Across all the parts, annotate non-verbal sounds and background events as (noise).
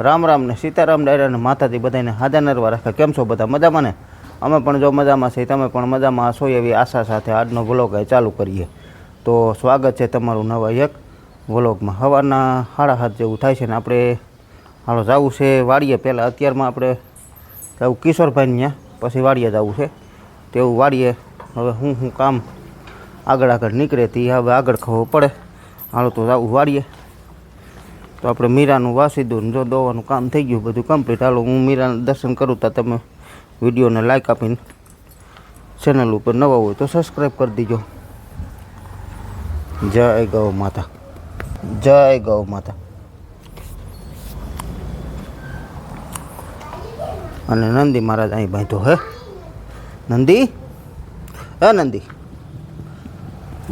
રામ રામ ને સીતારામ ડાયરાને માતાજી બધાને હાજર નરવા રાખે. કેમ છો બધા? મજામાં ને? અમે પણ જો મજામાં છીએ, તમે પણ મજામાં હશો એવી આશા સાથે આજનો વ્લોગ ચાલુ કરીએ. તો સ્વાગત છે તમારું નવા એક વ્લોગમાં. હવાના સાડા હાથ જેવું થાય છે ને આપણે હાલો જવું છે વાડીએ. પહેલાં અત્યારમાં આપણે જવું કિશોરભાઈ ત્યાં, પછી વાડીએ જવું છે. તેવું વાડીએ, હવે હું હું કામ આગળ આગળ નીકળે તે હવે આગળ ખબર પડે. હાલો તો જવું વાડીએ. તો આપણે મીરાનું વાસી દઉં જો દોવાનું કામ થઈ ગયું, બધું કમ્પ્લીટ હાલો, હું મીરાનું દર્શન કરું તો તમે વિડીયોને લાઈક આપીને ચેનલ ઉપર નવા હોય તો સબસ્ક્રાઈબ કરી દીજો. જય ગૌ માતા. જય ગૌ માતા. અને નંદી મહારાજ અહીં બાંધો હે. નંદી? હે નંદી?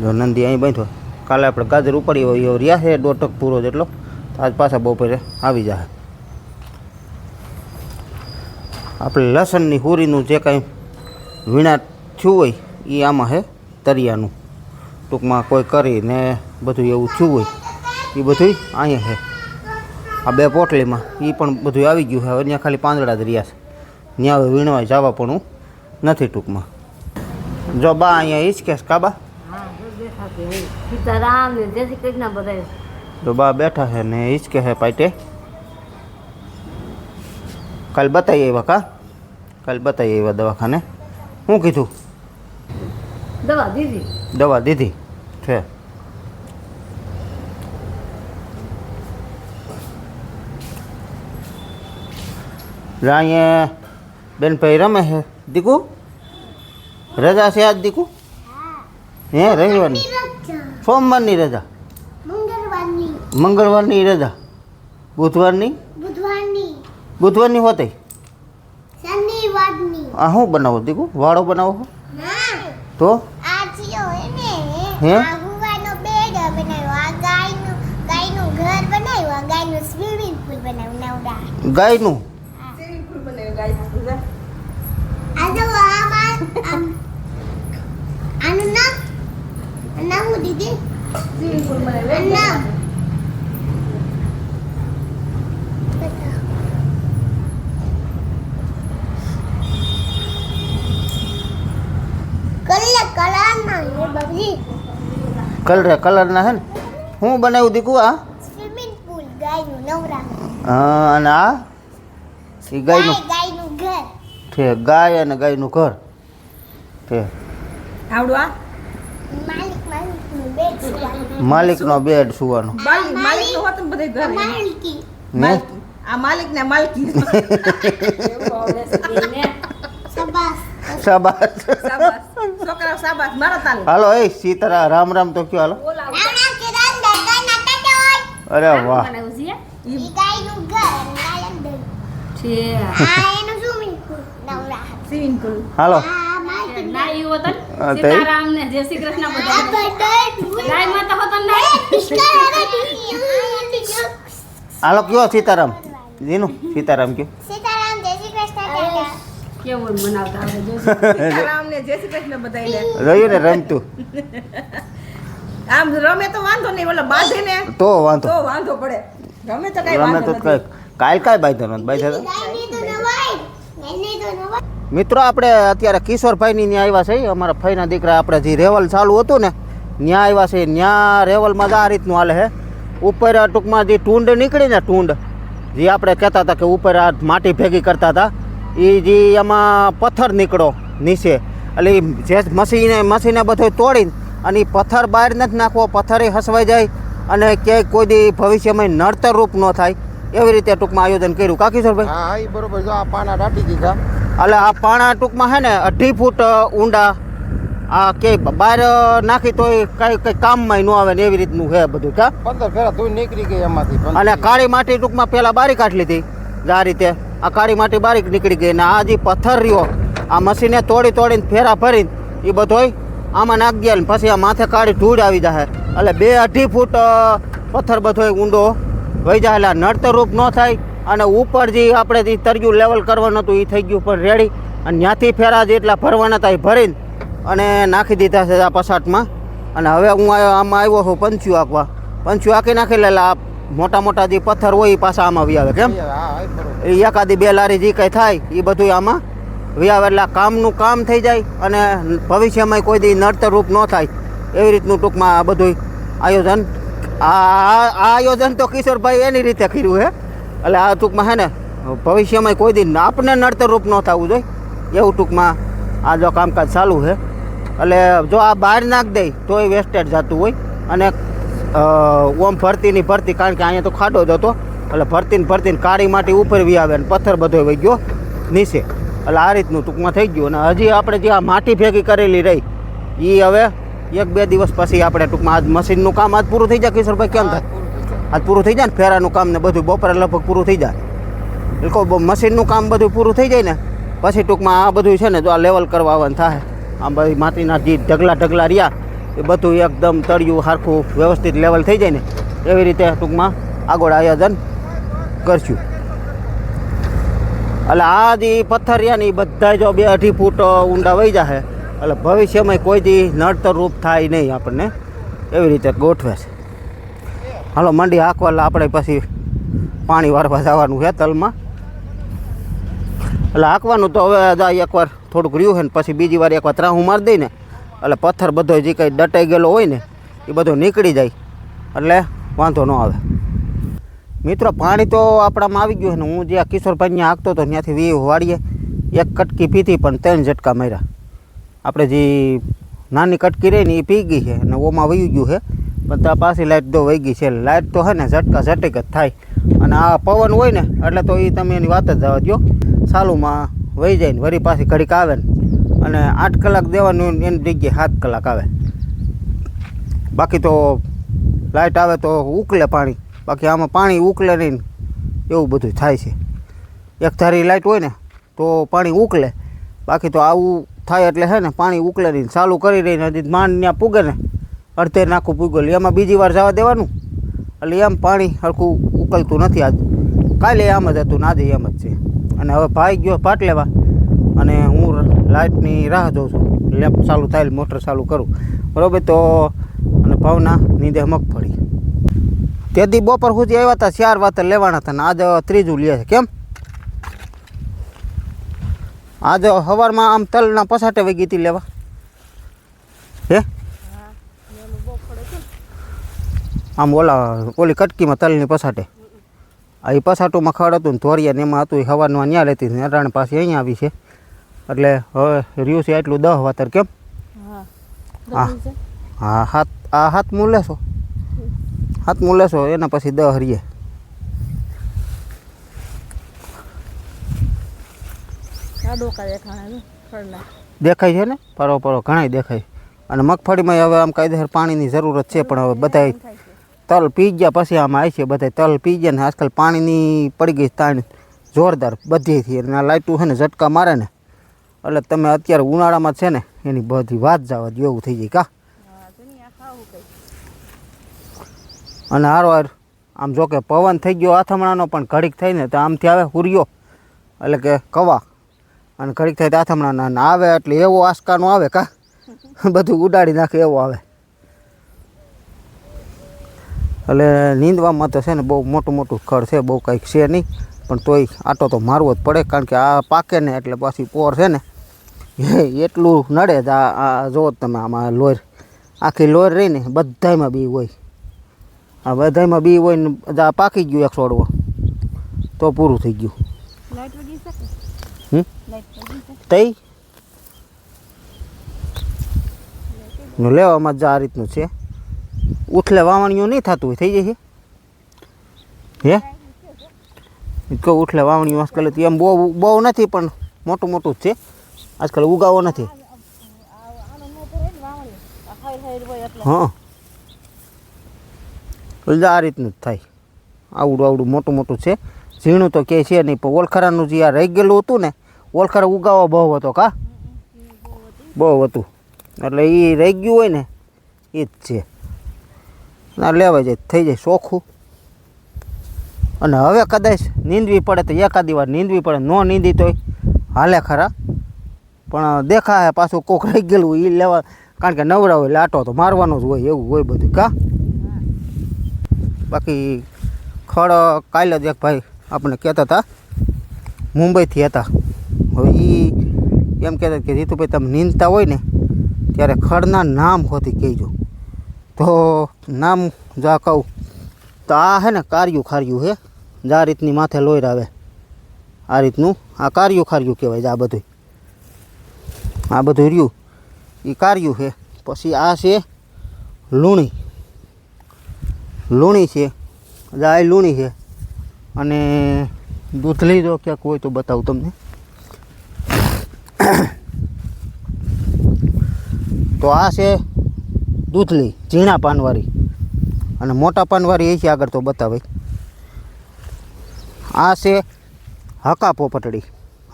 જો નંદી અહીં બાંધો કાલે આપણે ગાજર ઉપાડી હોય એવો રહ્યા છે દોઢક પૂરો જેટલો. આજ પાછા બપોરે આવી જાય આપણે લસણની હુરીનું જે કાંઈ વીણા થયું હોય એ આમાં છે તરિયાનું. ટૂંકમાં કોઈ કરી ને બધું એવું થયું હોય એ બધું અહીંયા છે આ બે પોટલીમાં એ પણ બધું આવી ગયું હવે ત્યાં ખાલી પાંદડા જ રહ્યા છે. ત્યાં હવે વીણવા જવા પણ હું નથી ટૂંકમાં. જો બા અહીંયા ઈચ કેસ કાબા સીતારામ જય શ્રી કૃષ્ણ બધા તો બા બેઠા છે ને હિચકે છે પાટે કાલ બતાવી આવ્યા કા કાલ બતાવી આવ્યા દવાખાને શું કીધું દવા દીધી દવા દીધી છે લા અહીંયા બેનભાઈ રમે છે દીકુ રજા છે આજ દીકુ હે રવિવારની સોમવારની રજા મંગળવારની રજા? બુધવારની? બુધવારની. બુધવારની હોતે? શનિવારની. આ હું બનાવો દીકુ? વાળો બનાવો હો. તો? આ જીઓ એને હે? આ હુવાનો બેડ બનાવ્યો. આ ગાયનું ગાયનું ઘર બનાવ્યું. આ ગાયનું સ્વિમિંગ પૂલ બનાવ્યું નવડા ગાયનું? આ જો આમાં આમ આનું નામ? નામ દીદી? હું પૂલ આ નામ કલર કલર ના એ બબલી કલર કલરના છે ને? હું બનાવ્યું દીકુ આ? સ્વિમિંગ પૂલ ગાયનું નવરા હા, અને આ? એ ગાયનું ગાય ગાયનું. ઘર. છે ગાય અને ગાયનું ઘર. છે આવડું આ? માલિક માલિકનું બેડ સુવાનું. માલિકનો બેડ સુવાનો. માલિક માલિક હોત ને બધે ઘર. માલિકી. ને? આ માલિક ને માલકી. સબાસ (laughs) (laughs) શાબાશ સાબાસ છોકરા સાબાસ મારા તાલે હાલો એ સીતારા રામ રામ તો કયો હાલો રાણા કિરણ દરગાહ નાતા જોય અરે વાહ બનાવ્યું છે ઈ ગાયનું ઘર અને ગાય અંદર છે આ એનું સ્વિમિંગ પૂલ નવરા સ્વિમિંગ પૂલ હાલો આ માલિક ના એવું હતું હા, ને તે? સીતારામ ને જય શ્રી કૃષ્ણ આ બધા બધા ગાય માતા હોતા ને પિસ્કા હરે દી હાલો કયો સીતારામ જીનું સીતારામ કયો સીતારામ જય શ્રી કૃષ્ણ ટાટા કેવું મનાવતા આપણે જોશું રામ ને જય શ્રી કૃષ્ણ બધાયને. રહ્યું ને રમતું (laughs) આમ રમે તો વાંધો નહીં ઓલા બાંધે ને. તો વાંધો. તો વાંધો પડે. રમે તો કઈ રમે તો કઈ. કાલ કાલ બાંધો નથી બાંધો મિત્રો આપણે અત્યારે કિશોરભાઈની ત્યાં આવ્યા છે. અમારા ફઈના દીકરા આપણે જે રેવલ ચાલુ હતું ને ત્યાં આવ્યા છે. ત્યાં રેવલમાં જ આ રીતનું હાલે છે ઉપર આ ટૂંકમાં જે ટૂંડ નીકળી ને ટૂંડ જે આપણે કહેતા હતા કે ઉપર આ માટી ભેગી કરતા હતા એ જે એમાં પથ્થર નીકળો નીચે એટલે જે મસીને મસીને બધું તોડીને અને પથ્થર બહાર નથી નાખવો પથ્થરે હસવાઈ જાય અને ક્યાંય કોઈ દી ભવિષ્યમાં નડતર રૂપ ન થાય. એવી રીતે ટૂંકમાં આયોજન કર્યું. કા ભાઈ? હા એ બરોબર. જો આ પાણા દાટી દીધા. એટલે આ પાણા ટૂંકમાં હે ને અઢી ફૂટ ઊંડા. આ કે બહાર નાખી તોય કઈ કઈ કામમાં ન આવે ને એવી રીતનું હે બધું કા? પંદર ફેરા ધોઈ નીકળી ગઈ એમાંથી. અને કાળી માટી ટૂંકમાં પેલા બારી કાઢી લીધી. આ રીતે. આ કાળી માટી બારીક નીકળી ગઈ ને આ જે પથ્થર રહ્યો આ મશીને તોડી તોડીને ફેરા ભરીને એ બધોય આમાં નાખી દે પછી આ માથે કાળી ધૂળ આવી જાય એટલે બે અઢી ફૂટ પથ્થર બધોય ઊંડો વહી જાય એટલે નડતરૂપ ન થાય અને ઉપર જે આપણે જે તરિયું લેવલ કરવાનું હતું એ થઈ ગયું પણ રેડી અને ત્યાંથી ફેરા જેટલા ભરવાના હતા એ ભરીને અને નાખી દીધા છે આ પસાટમાં અને હવે હું આમાં આવ્યો છું પંચ્યું આંકવા. પંચ્યું આંકી નાખી લેલા આ મોટા મોટા જે પથ્થર હોય એ પાછા આમાં આવી આવે કેમ એ એકાદી બે લારી જે કંઈ થાય એ બધું આમાં વ્યાવે એટલે કામનું કામ થઈ જાય અને ભવિષ્યમાં કોઈ દી નડતર રૂપ ન થાય, એવી રીતનું ટૂંકમાં આ બધું આયોજન, આ આયોજન તો કિશોરભાઈ એની રીતે કર્યું છે એટલે આ ટૂંકમાં હે ને, ભવિષ્યમાં કોઈ દી આપને નડતર રૂપ ન થવું જોઈએ, એવું ટૂંકમાં આ જો કામકાજ ચાલુ છે એટલે જો આ બહાર નાખ દે તો એ વેસ્ટેડ જતું હોય. અને ઓમ ફરતીની ફરતી કારણ કે અહીંયા તો ખાડો જ હતો. એટલે ફરતીને ફરતીને કાળી માટી ઉપર વી આવે અને પથ્થર બધો વહી ગયો નીચે. એટલે આ રીતનું ટૂંકમાં થઈ ગયું. અને હજી આપણે જે આ માટી ભેગી કરેલી રહી એ હવે એક બે દિવસ પછી આપણે ટૂંકમાં આજ મશીનનું કામ આજ પૂરું થઈ જાય. કિશોરભાઈ કેમ થાય? આજ પૂરું થઈ જાય ને? ફેરાનું કામ ને બધું બપોરે લગભગ પૂરું થઈ જાય. એટલે કહું, મશીનનું કામ બધું પૂરું થઈ જાય ને પછી ટૂંકમાં આ બધું છે ને તો આ લેવલ કરવા આવવાનું થાય. આ બધી માટીના જે ઢગલા ઢગલા રહ્યા એ બધું એકદમ તળિયું સરખું વ્યવસ્થિત લેવલ થઈ જાય ને એવી રીતે ટૂંકમાં આગળ આયોજન કરશું. એટલે આ જે પથ્થર રહ્યા બધા જો બે અઢી ફૂટ ઊંડા વહી જશે એટલે ભવિષ્યમાં કોઈ દી નડતર રૂપ થાય નહીં આપણને. એવી રીતે ગોઠવે છે. હાલો, મંડી હાંકવા આપણે પછી પાણી વારવા જવાનું છે તલમાં. એટલે હાંકવાનું તો હવે જાય એકવાર થોડુંક રહ્યું છે ને, પછી બીજી વાર એકવાર ત્રાહું મારી દઈને, એટલે પથ્થર બધો જે કંઈ દટાઈ ગયેલો હોય ને એ બધો નીકળી જાય. એટલે વાંધો ન આવે. મિત્રો, પાણી તો આપણામાં આવી ગયું ને હું જ્યાં કિશોરભાઈ ત્યાં હાંકતો હતો, ત્યાંથી વી વાળીએ. એક કટકી પીધી પણ ત્રણ ઝટકા માર્યા. આપણે જે નાની કટકી રહી ને એ પી ગઈ છે અને ઓમાં વહી ગયું છે. પણ ત્યાં પાછી લાઇટ તો વહી ગઈ છે. લાઇટ તો છે ને ઝટકા ઝટક જ થાય. અને આ પવન હોય ને, એટલે તો એ તમે એની વાત જ જવા દો સાલુમાં વહી જાય ને, વળી પાછી ઘડીક આવે ને. અને આઠ કલાક દેવાનું એની જગ્યાએ સાત કલાક આવે. બાકી તો લાઇટ આવે તો ઉકલે પાણી. બાકી આમાં પાણી ઉકલે નહીં એવું બધું થાય છે. એક ધારી લાઇટ હોય ને તો પાણી ઉકલે બાકી તો આવું થાય એટલે છે ને પાણી ઉકલે નહીં ચાલુ કરી રહીને હજી માંડ ત્યાં પૂગે ને અડધે નાખું પૂગેલું એમાં બીજી વાર જવા દેવાનું. એટલે એમ પાણી હરખું ઉકલતું નથી આજ. કાલે આમ જ હતું આજે એમ જ છે. અને હવે ભાઈ ગયો પાટ લેવા અને હું લાઇટની રાહ જોઉં છું. લેમ્પ ચાલુ થાય મોટર ચાલુ કરું. બરાબર તો, અને ભાવના નીંદે મગફળી તેથી બપોર સુધી આવ્યા હતા ચાર વાતર લેવાના હતા ને આજે ત્રીજું લે છે કેમ? આજે સવારમાં આમ તલના પસાટે વહી ગઈ હતી લેવા. હે? આમ ઓલા ઓલી કટકીમાં તલની પસાટે આ એ પસાટુમાં ખડ હતું ને ધોરિયા ને એમાં હતું એ સવારમાં ત્યાં લેતી હતી અટાણે પાસે અહીંયા આવી છે. એટલે હવે રહ્યું છે એટલું દહ વાતર કેમ? હા. હા. હાથ આ હાથ મું લેશો હાથ મું લેશો એના પછી દહ રીએ આ ડોકા દેખાણા છે ફળના દેખાય છે ને? પરો પરો ઘણાય દેખાય. અને મગફળીમાં હવે આમ કાયદેસર પાણીની જરૂરત છે પણ હવે બધાય તલ પી ગયા પછી આમાં આવી છે બધા તલ પી ગયા ને આજકાલ પાણીની પડી ગઈ તાણ. જોરદાર બધીથી. અને આ લાઇટું છે ને ઝટકા મારે ને. એટલે તમે અત્યારે ઉનાળામાં છે ને એની બધી વાત જવા જેવું થઈ જાય કા? અને હારો આમ જો કે પવન થઈ ગયો આથમણાનો, પણ ઘડીક થઈને તો આમથી આવે હુરિયો, એટલે કે કવા. અને ઘડીક થાય તો આથમણાના, અને આવે એટલે એવો આસકાનો આવે કા? (laughs) બધું ઉડાડી નાખે એવો આવે. એટલે નીંદવામાં તો છે ને બહુ મોટું મોટું ખડ છે, બહુ કંઈક છે નહીં, પણ તોય આટો તો મારવો જ પડે, કારણ કે આ પાકે ને એટલે પાછી પોર છે ને, (laughs) એટલું નડે જ આ જુઓ તમે આમાં લોર. આખી લોર રહી ને બધાયમાં બી હોય. આ બધાયમાં બી હોય ને પાકી ગયું એક છોડવો તો પૂરું થઈ ગયું તઈ નું લેવામાં જ આ રીતનું છે ઉથલે વાવણીઓ નહીં થતું હોય થઈ છે હે કહું ઉથલે વાવણીઓ આજકાલ એમ બહુ બહુ નથી પણ મોટું મોટું જ છે આજકાલ ઉગાવો નથી હા એટલે આ રીતનું જ થાય. આવડું આવડું મોટું મોટું છે. ઝીણું તો કે છે નહીં, પણ ઓલખરાનું જે આ રહી ગયેલું હતું ને, ઓલખરા ઉગાવો બહુ હતો કા? બહુ હતું. એટલે એ રહી ગયું હોય ને એ જ છે. ના, લેવાય જાય, થઈ જાય, ચોખ્ખું. અને હવે કદાચ નીંદવી પડે તો એકાદી વાર નીંદવી પડે, ન નીંદી તોય. હાલે ખરા. પણ દેખાય પાછું કોક રહી ગયેલું એ લેવા, કારણ કે નવરા હોય આટો તો મારવાનો જ હોય, એવું હોય બધું, કા? બાકી ખડ કાલે જ એક ભાઈ આપણે કહેતા હતા, મુંબઈથી હતા. હવે એ એમ કહેતા કે જીતુભાઈ તમે નીંદતા હોય ને, ત્યારે ખડના નામ હોતી કહેજો. તો નામ જા કહું, તો આ હે ને કાર્યું ખાર્યું હે, જ આ રીતની માથે લોહી આવે આ રીતનું, આ કાર્યું ખાર્યું કહેવાય છે આ બધું આ બધું રહ્યું. એ કાર્યું છે પછી આ છે લૂણી. લૂણી છે. આ લૂણી છે. અને દૂધલી જો ક્યાંક હોય તો બતાવું તમને. તો આ છે દૂધલી, ઝીણા પાનવાળી અને મોટા પાનવાળી એ છે આગળ તો બતાવે આ છે હકા પોપટડી.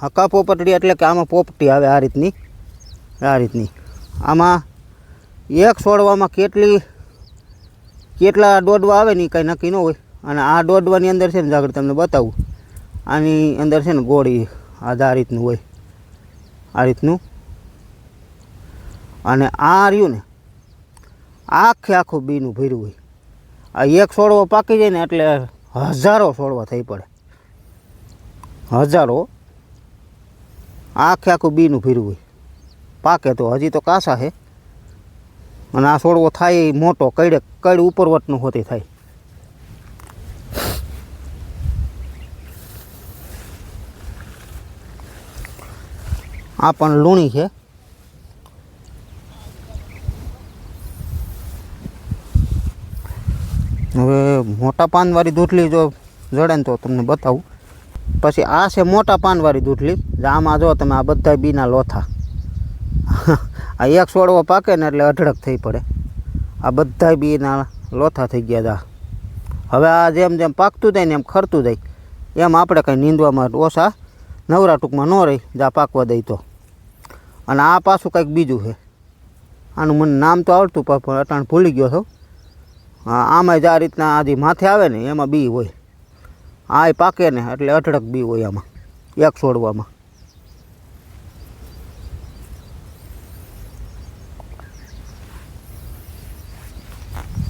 હકા પોપટડી એટલે કે આમાં પોપટી આવે આ રીતની. આ રીતની. આમાં એક છોડવામાં કેટલી કેટલા દોડવા આવે ને એ કાંઈ નક્કી ન હોય. અને આ દોડવાની અંદર છે ને આગળ તમને બતાવું. આની અંદર છે ને, ગોળી આ રીતનું હોય. આ રીતનું. અને આ રહ્યું ને, આખે આખું બીનું ભર્યું હોય. આ એક છોડવો પાકી જાય ને, એટલે હજારો છોડવા થઈ પડે. હજારો. આખે આખું બીનું ભર્યું હોય. પાકે તો હજી તો કાસા છે. અને આ છોડવો થાય મોટો, કઈડે, કઈડ ઉપરવટનું હોતી થાય. આ પણ લૂણી છે. હવે મોટા પાનવાળી દૂધલી જો જડે ને તો તમને બતાવું. પછી આ છે મોટા પાનવાળી દૂધલી. આમાં જો તમે આ બધા બીના લોથા. આ એક સોડવો પાકે ને એટલે અઢળક થઈ પડે. આ બધા બીના લોથા થઈ ગયા હતા હવે આ જેમ જેમ પાકતું જાય ને એમ ખરતું જાય. એમ આપણે કંઈ નીંદવામાં ઓછા નવરા ટૂંકમાં ન રહી, જા પાકવા દઈ તો. અને આ પાછું કંઈક બીજું છે. આનું મને નામ તો આવડતું પણ અટાણ ભૂલી ગયો છો. આમાં જ આ રીતના આજી માથે આવે ને એમાં બી હોય. આ પાકે ને એટલે અઢળક બી હોય આમાં. એક છોડવામાં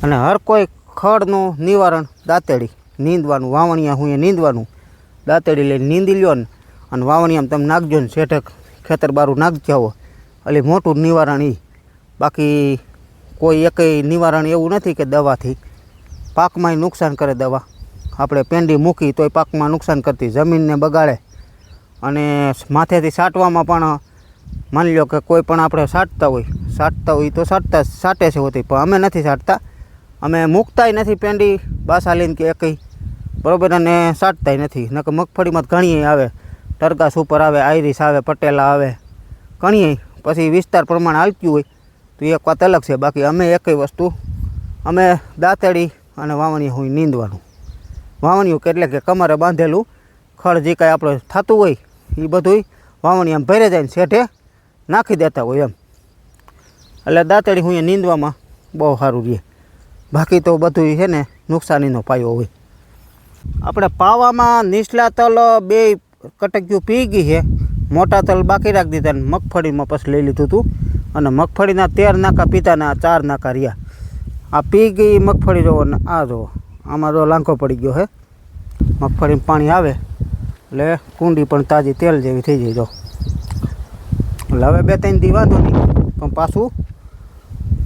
અને હર કોઈ ખડનું નિવારણ દાંતેડી, નીંદવાનું, વાવણિયા હું એ નીંદવાનું. દાંતેડી લઈને નીંદી લ્યો ને, અને વાવણિયામાં તમે નાખજો ને શેઠક ખેતર બારું નાખજો આવો એટલે મોટું નિવારણ એ બાકી કોઈ એકય નિવારણ એવું નથી કે દવાથી. પાકમાંય નુકસાન કરે દવા. આપણે પેંડી મૂકી તોય પાકમાં નુકસાન કરતી, જમીનને બગાડે. અને માથેથી સાટવામાં પણ માની લો કે કોઈ પણ આપણે સાટતા હોય સાટતા હોય તો સાટતા સાટે છે હોતી, પણ અમે નથી સાટતા. અમે મૂકતાય નથી પેંડી, બાસા લઈને કે એકઈ બરાબર, અને સાટતાય નથી. નકર મગફળીમાં તો ઘણીએ આવે. ટરગાસ ઉપર આવે, આઈરિસ આવે, પટેલા આવે. ઘણીએ. પછી વિસ્તાર પ્રમાણે હાલતું હોય, તો એક વાત અલગ છે. બાકી અમે એકય વસ્તુ, અમે દાંતેડી અને વાવણી હોય નીંદવાનું. વાવણીયું કેટલે કે કમરે બાંધેલું ખડ જે કાંઈ આપણે થતું હોય એ બધુંય વાવણી આમ ભરે જાય ને શેઠે નાખી દેતા હોય એમ. એટલે દાંતેડી હું એ નીંદવામાં બહુ સારું રહે. બાકી તો બધું છે ને નુકસાનીનો પાયો હોય. આપણે પાવામાં નીચલા તલ બે કટક્યું પી ગઈ છે. મોટા તલ બાકી રાખી દીધા ને મગફળીમાં પછી લઈ લીધું હતું અને મગફળીના તેર નાકા પીતાના ચાર નાકા રહ્યા. આ પી ગઈ મગફળી જોવો ને આ જુઓ. આમાં તો લાંખો પડી ગયો હે. મગફળીમાં પાણી આવે. એટલે કુંડી પણ તાજી તેલ જેવી થઈ જાય જો. એટલે હવે બે ત્રણ દી વાંધો નહીં. પણ પાછું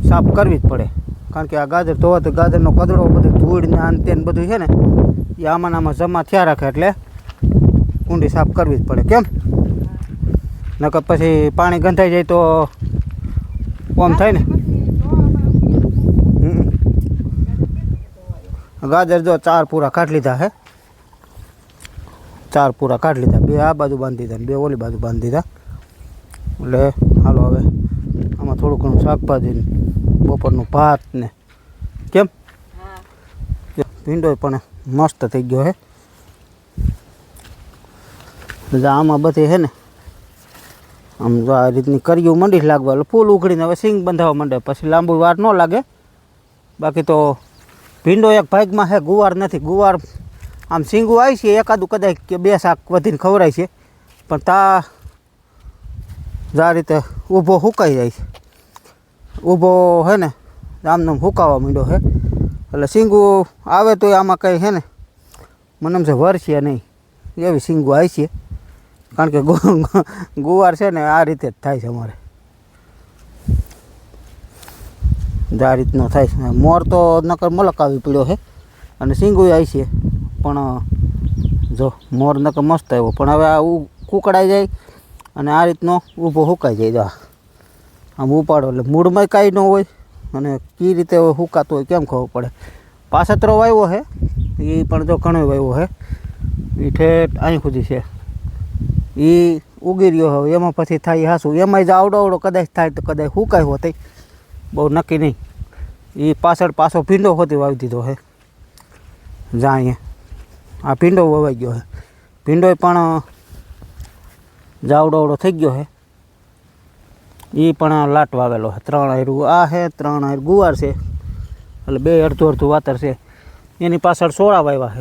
સાફ કરવી જ પડે. કારણ કે આ ગાજર ધોવા તો ગાજરનો કદડો બધું ધૂળ ને આન તે ને બધું છે ને, એ આમાં આમાં જમા થયા રાખે એટલે કુંડી સાફ કરવી જ પડે, કેમ? નકર પછી પાણી ગંધાઈ જાય તો ઓમ થાય ને? ગાજર જો ચાર પૂરા કાઢી લીધા હે. ચાર પૂરા કાઢ લીધા. બે આ બાજુ બાંધી દીધા બે ઓલી બાજુ બાંધી દીધા. એટલે હાલો હવે આમાં થોડું ઘણું શાકભાજી બપોરનું ભાત ને કેમ? ભીંડો પણ મસ્ત થઈ ગયો હે. આમાં બધી હે ને આમ જો આ રીતની કરીયું મંડી લાગવા એટલે ફૂલ ઉઘડીને હવે સિંગ બંધાવવા માંડે પછી લાંબુ વાર ન લાગે. બાકી તો ભીંડો એક ભાગમાં હે ગુવાર નથી ગુવાર આમ સિંગું આવી છે એકાદું કદાચ કે બે શાક વધીને ખવડાય છે. પણ તા જ રીતે ઊભો સુકાઈ જાય છે. ઊભો હે ને, આમને આમ હુકાવા માંડ્યો છે એટલે સિંગુ આવે તો આમાં કંઈ હે ને, મને એમ છે વરસે નહીં. એવી સિંગુ આવી છે. કારણ કે ગુવાર છે ને, આ રીતે જ થાય છે અમારે. આ રીતનો થાય છે. મોર તો નકર મલક આવી પડ્યો છે અને સિંગુ આવી છે. પણ, જો, મોર નકર મસ્ત આવ્યો. પણ હવે આ કુકડાઈ જાય અને આ રીતનો ઊભો હુકાઈ જાય. જો. આમ ઉપાડો એટલે મૂળમાં કાંઈ ન હોય અને કઈ રીતે સુકાતું હોય કેમ ખબર પડે. પાછતરો વાવ્યો છે એ પણ જો ઘણો વાવ્યો છે એ ઠેઠ અહીં સુધી છે. એ ઉગી રહ્યો હવે, એમાં પછી થાય હાસું. એમાંય જ આવડો આવડો કદાચ થાય તો કદાચ હુકાય હોત બહુ નક્કી નહીં. એ પાછળ પાછો ભીંડો હોતી વાવી દીધો છે જા અહીંયા. આ ભીંડો વવાઈ ગયો છે ભીંડોય પણ જાવડો થઈ ગયો છે એ પણ લાટ વાવેલો છે. ત્રણ આયરું, આ છે, ત્રણ આયર, ગુવાર છે. એટલે બે અડધું અડધું વાતર છે. એની પાછળ સોળા વાવ્યા છે.